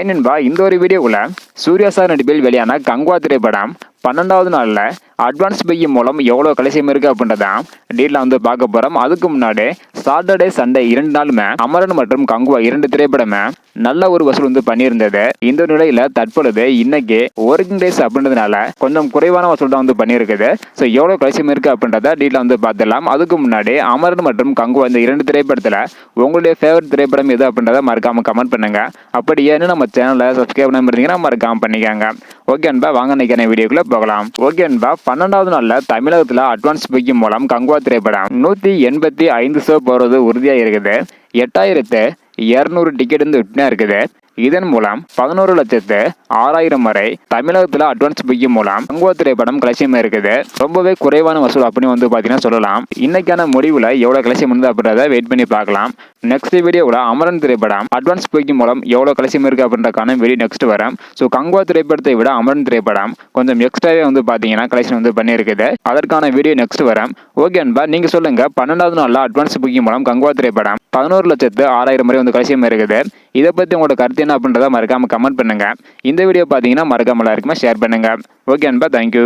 Hi நண்பா இந்த ஒரு வீடியோவில் சூர்யா சார் நடிப்பில் வெளியான கங்குவா திரைப்படம் பன்னெண்டாவது நாளில் அட்வான்ஸ் பையின் மூலம் எவ்வளோ கலைசியம் இருக்குது அப்படின்றதான் டீட்டில் வந்து பார்க்க போகிறோம் அதுக்கு முன்னாடி சாட்டர்டே சண்டே இரண்டு நாளுமே அமரன் மற்றும் கங்குவா இரண்டு திரைப்படமே நல்ல ஒரு வசூல் வந்து பண்ணியிருந்தது. இந்த நிலையில் தற்பொழுது இன்னைக்கு ஒர்க்கிங் டேஸ் அப்படின்றதுனால கொஞ்சம் குறைவான வசூல் தான் வந்து பண்ணியிருக்குது. ஸோ எவ்வளோ கலைசியம் இருக்குது அப்படின்றத டீலில் வந்து பார்த்துடலாம். அதுக்கு முன்னாடி அமரன் மற்றும் கங்குவா இந்த இரண்டு திரைப்படத்தில் உங்களுடைய ஃபேவரட் திரைப்படம் எது அப்படின்றத மறக்காம கமெண்ட் பண்ணுங்க. அப்படி ஏன்னு நம்ம சேனலை சப்ஸ்கிரைப் பண்ண இருந்தீங்கன்னா மறக்காம பண்ணிக்கோங்க. ஓகே அன்பா வாங்க நினைக்கிற வீடியோக்குள்ள போகலாம். ஓகே அன்பா பன்னெண்டாவது நாளில் தமிழகத்தில் அட்வான்ஸ் புக்கிங் மூலம் கங்குவா திரைப்படம் நூற்றி எண்பத்தி ஐந்து சோப் போகிறது உறுதியாக இருக்குது. எட்டாயிரத்து இரநூறு டிக்கெட் வந்து விட்டுனா இருக்குது. இதன் மூலம் பதினோரு லட்சத்து ஆறாயிரம் வரை தமிழகத்தில் அட்வான்ஸ் புக்கிங் மூலம் கங்குவா திரைப்படம் கலெக்ஷன் இருக்குது. ரொம்பவே குறைவான வசூல் அப்படின்னு வந்து பார்த்தீங்கன்னா சொல்லலாம். இன்னைக்கான முடிவில் எவ்வளோ கலெக்ஷன் வந்து அப்படின்றத வெயிட் பண்ணி பார்க்கலாம். நெக்ஸ்ட் வீடியோவில் அமரன் திரைப்படம் அட்வான்ஸ் புக்கிங் மூலம் எவ்வளோ கலெக்ஷன் இருக்குது அப்படின்றக்கான வீடியோ நெக்ஸ்ட் வரும். ஸோ கங்குவா திரைப்படத்தை விட அமரன் திரைப்படம் கொஞ்சம் எக்ஸ்ட்ராவே வந்து பார்த்தீங்கன்னா கலெக்ஷன் வந்து பண்ணியிருக்குது. அதற்கான வீடியோ நெக்ஸ்ட் வரும். ஓகே அன்பா நீங்கள் சொல்லுங்கள் பன்னெண்டாவது நாளில் அட்வான்ஸ் புக்கிங் மூலம் கங்குவா திரைப்படம் பதினோரு லட்சத்து ஆறாயிரம் முறை வந்து கலெக்ஷன் இருக்குது. இதை பற்றி உங்களோட கருத்து என்ன அப்படின்றத மறக்காமல் கமெண்ட் பண்ணுங்கள் இந்த வீடியோ பார்த்தீங்கன்னா மறக்காமல் எல்லாருக்குமே ஷேர் பண்ணுங்கள் ஓகே அன்பா தேங்க்யூ